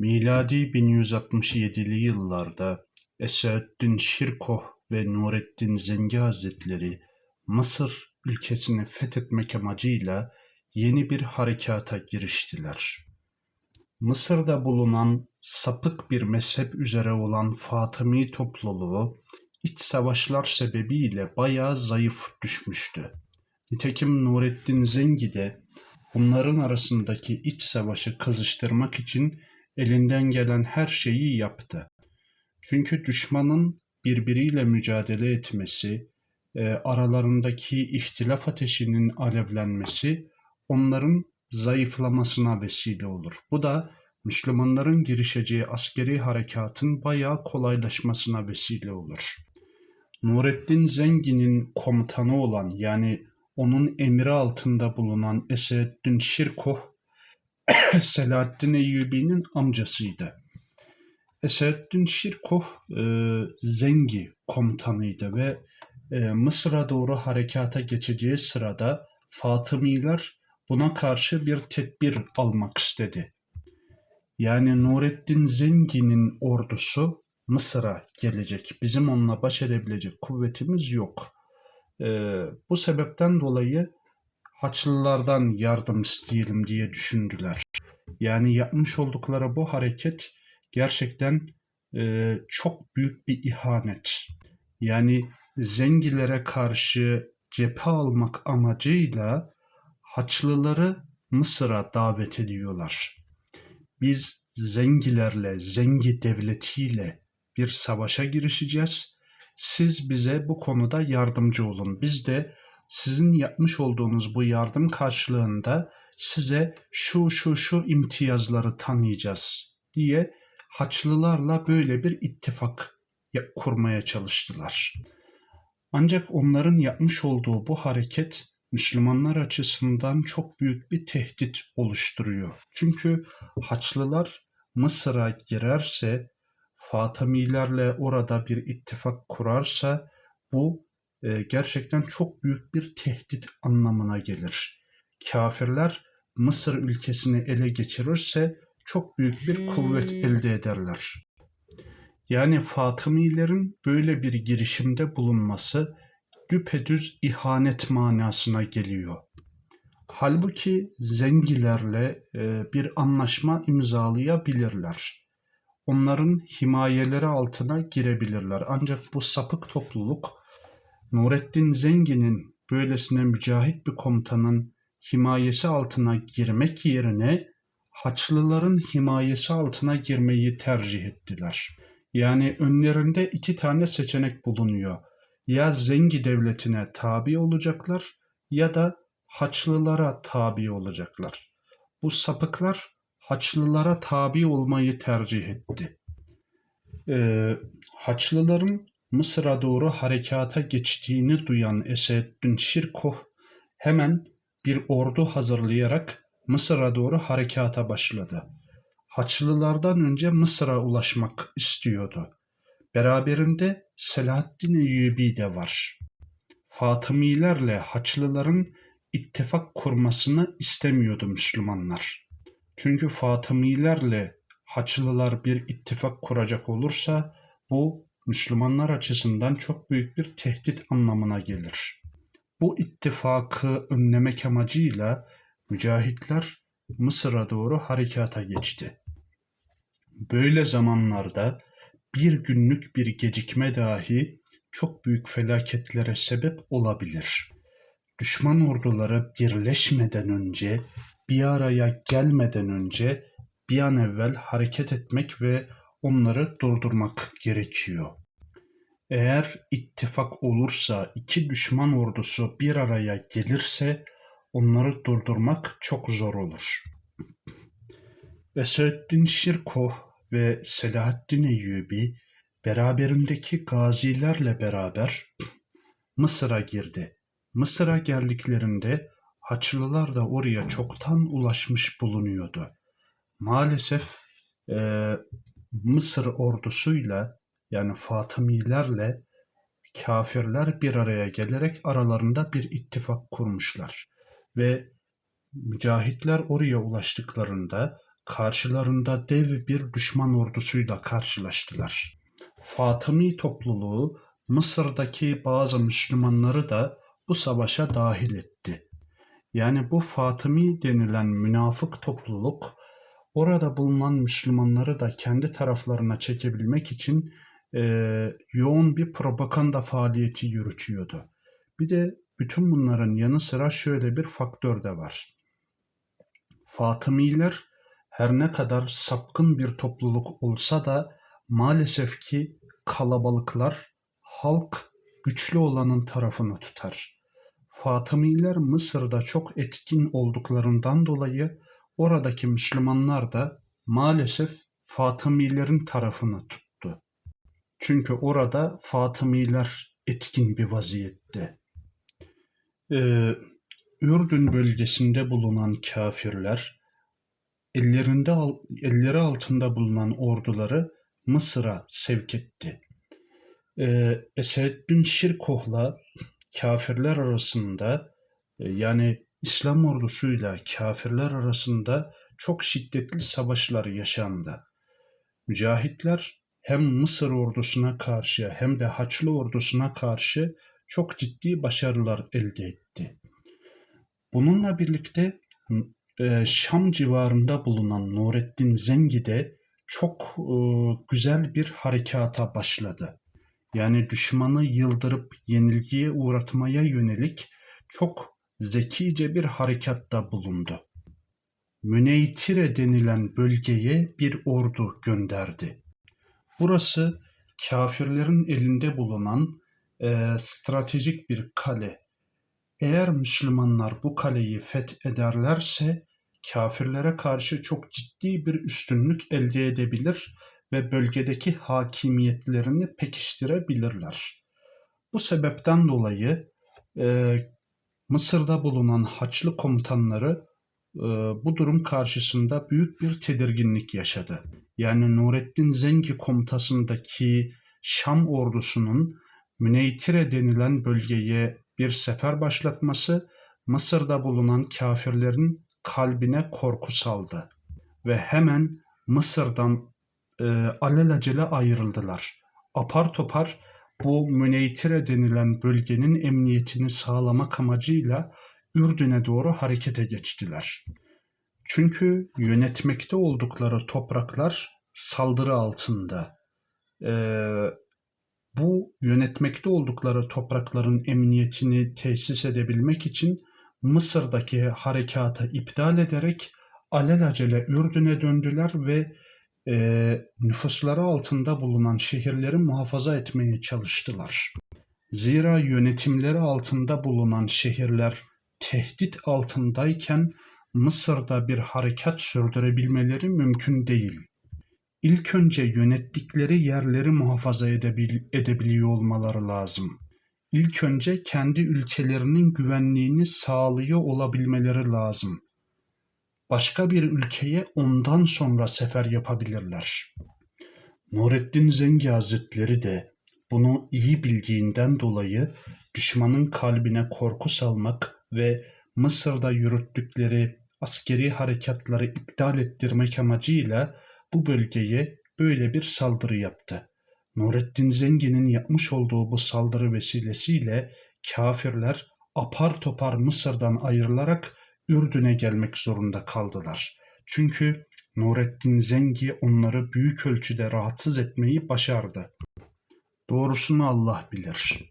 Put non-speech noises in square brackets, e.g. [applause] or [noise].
Miladi 1167'li yıllarda Esaüddin Şirkoh ve Nureddin Zengi Hazretleri Mısır ülkesini fethetmek amacıyla yeni bir harekata giriştiler. Mısır'da bulunan sapık bir mezhep üzere olan Fatımi topluluğu iç savaşlar sebebiyle bayağı zayıf düşmüştü. Nitekim Nureddin Zengi de bunların arasındaki iç savaşı kızıştırmak için elinden gelen her şeyi yaptı. Çünkü düşmanın birbiriyle mücadele etmesi, e, aralarındaki ihtilaf ateşinin alevlenmesi onların zayıflamasına vesile olur. Bu da Müslümanların girişeceği askeri harekatın bayağı kolaylaşmasına vesile olur. Nureddin Zengi'nin komutanı olan yani onun emri altında bulunan Eseddin Şirkoh [coughs] Selahaddin Eyyubi'nin amcasıydı. Eseddin Şirkoh e, Zengi komutanıydı ve e, Mısır'a doğru harekata geçeceği sırada Fatımiler buna karşı bir tedbir almak istedi. Yani Nureddin Zengi'nin ordusu Mısır'a gelecek. Bizim onunla baş edebilecek kuvvetimiz yok. E, bu sebepten dolayı Haçlılardan yardım isteyelim diye düşündüler. Yani yapmış oldukları bu hareket gerçekten e, çok büyük bir ihanet. Yani zengilere karşı cephe almak amacıyla Haçlıları Mısır'a davet ediyorlar. Biz Zengilerle, Zengi devletiyle bir savaşa girişeceğiz. Siz bize bu konuda yardımcı olun. Biz de sizin yapmış olduğunuz bu yardım karşılığında size şu şu şu imtiyazları tanıyacağız diye Haçlılarla böyle bir ittifak kurmaya çalıştılar. Ancak onların yapmış olduğu bu hareket Müslümanlar açısından çok büyük bir tehdit oluşturuyor. Çünkü Haçlılar Mısır'a girerse, Fatımilerle orada bir ittifak kurarsa bu e, gerçekten çok büyük bir tehdit anlamına gelir. Kafirler Mısır ülkesini ele geçirirse çok büyük bir kuvvet elde ederler. Yani Fatımilerin böyle bir girişimde bulunması düpedüz ihanet manasına geliyor. Halbuki zengilerle e, bir anlaşma imzalayabilirler. Onların himayeleri altına girebilirler. Ancak bu sapık topluluk Nureddin Zengin'in böylesine mücahit bir komutanın himayesi altına girmek yerine Haçlıların himayesi altına girmeyi tercih ettiler. Yani önlerinde iki tane seçenek bulunuyor. Ya Zengi devletine tabi olacaklar ya da Haçlılara tabi olacaklar. Bu sapıklar Haçlılara tabi olmayı tercih etti. Ee, Haçlıların Mısır'a doğru harekata geçtiğini duyan Eseddin Şirkoh hemen bir ordu hazırlayarak Mısır'a doğru harekata başladı. Haçlılardan önce Mısır'a ulaşmak istiyordu. Beraberinde Selahaddin Eyyubi de var. Fatımilerle Haçlıların ittifak kurmasını istemiyordu Müslümanlar. Çünkü Fatımilerle Haçlılar bir ittifak kuracak olursa bu Müslümanlar açısından çok büyük bir tehdit anlamına gelir. Bu ittifakı önlemek amacıyla mücahitler Mısır'a doğru harekata geçti. Böyle zamanlarda bir günlük bir gecikme dahi çok büyük felaketlere sebep olabilir. Düşman orduları birleşmeden önce, bir araya gelmeden önce bir an evvel hareket etmek ve onları durdurmak gerekiyor. Eğer ittifak olursa, iki düşman ordusu bir araya gelirse onları durdurmak çok zor olur. Eseddin Şirkoh ve Selahaddin Eyyubi beraberindeki gazilerle beraber Mısır'a girdi. Mısır'a geldiklerinde Haçlılar da oraya çoktan ulaşmış bulunuyordu. Maalesef e, Mısır ordusuyla yani Fatımilerle kafirler bir araya gelerek aralarında bir ittifak kurmuşlar. Ve mücahitler oraya ulaştıklarında karşılarında dev bir düşman ordusuyla karşılaştılar. Fatımi topluluğu Mısır'daki bazı Müslümanları da bu savaşa dahil etti. Yani bu Fatımi denilen münafık topluluk orada bulunan Müslümanları da kendi taraflarına çekebilmek için e, yoğun bir propaganda faaliyeti yürütüyordu. Bir de bütün bunların yanı sıra şöyle bir faktör de var. Fatımiler her ne kadar sapkın bir topluluk olsa da maalesef ki kalabalıklar halk güçlü olanın tarafını tutar. Fatımiler Mısır'da çok etkin olduklarından dolayı oradaki Müslümanlar da maalesef Fatımilerin tarafını tuttu. Çünkü orada Fatımiler etkin bir vaziyette. Ee, Ürdün bölgesinde bulunan kafirler ellerinde elleri altında bulunan orduları Mısır'a sevk etti. Ee, Eseddin Şirkoh'la kafirler arasında e, yani İslam ordusuyla kafirler arasında çok şiddetli savaşlar yaşandı. Mücahitler hem Mısır ordusuna karşı hem de Haçlı ordusuna karşı çok ciddi başarılar elde etti. Bununla birlikte e, Şam civarında bulunan Nureddin Zengi de çok e, güzel bir harekata başladı. Yani düşmanı yıldırıp yenilgiye uğratmaya yönelik çok zekice bir harekatta bulundu. Müneytire denilen bölgeye bir ordu gönderdi. Burası kafirlerin elinde bulunan e, stratejik bir kale. Eğer Müslümanlar bu kaleyi fethederlerse kafirlere karşı çok ciddi bir üstünlük elde edebilir ve bölgedeki hakimiyetlerini pekiştirebilirler. Bu sebepten dolayı e, Mısır'da bulunan Haçlı komutanları bu durum karşısında büyük bir tedirginlik yaşadı. Yani Nureddin Zengi komutasındaki Şam ordusunun Müneytire denilen bölgeye bir sefer başlatması Mısır'da bulunan kafirlerin kalbine korku saldı ve hemen Mısır'dan e, alelacele ayrıldılar. Apar topar bu Müneytire denilen bölgenin emniyetini sağlamak amacıyla Ürdün'e doğru harekete geçtiler. Çünkü yönetmekte oldukları topraklar saldırı altında. Ee, bu yönetmekte oldukları toprakların emniyetini tesis edebilmek için Mısır'daki harekatı iptal ederek alelacele Ürdün'e döndüler ve e, nüfusları altında bulunan şehirleri muhafaza etmeye çalıştılar. Zira yönetimleri altında bulunan şehirler tehdit altındayken Mısır'da bir harekat sürdürebilmeleri mümkün değil. İlk önce yönettikleri yerleri muhafaza edebil edebiliyor olmaları lazım. İlk önce kendi ülkelerinin güvenliğini sağlıyor olabilmeleri lazım başka bir ülkeye ondan sonra sefer yapabilirler. Nureddin Zengi Hazretleri de bunu iyi bildiğinden dolayı düşmanın kalbine korku salmak ve Mısır'da yürüttükleri askeri harekatları iptal ettirmek amacıyla bu bölgeye böyle bir saldırı yaptı. Nureddin Zengi'nin yapmış olduğu bu saldırı vesilesiyle kafirler apar topar Mısır'dan ayrılarak Ürdün'e gelmek zorunda kaldılar. Çünkü Nureddin Zengi onları büyük ölçüde rahatsız etmeyi başardı. Doğrusunu Allah bilir.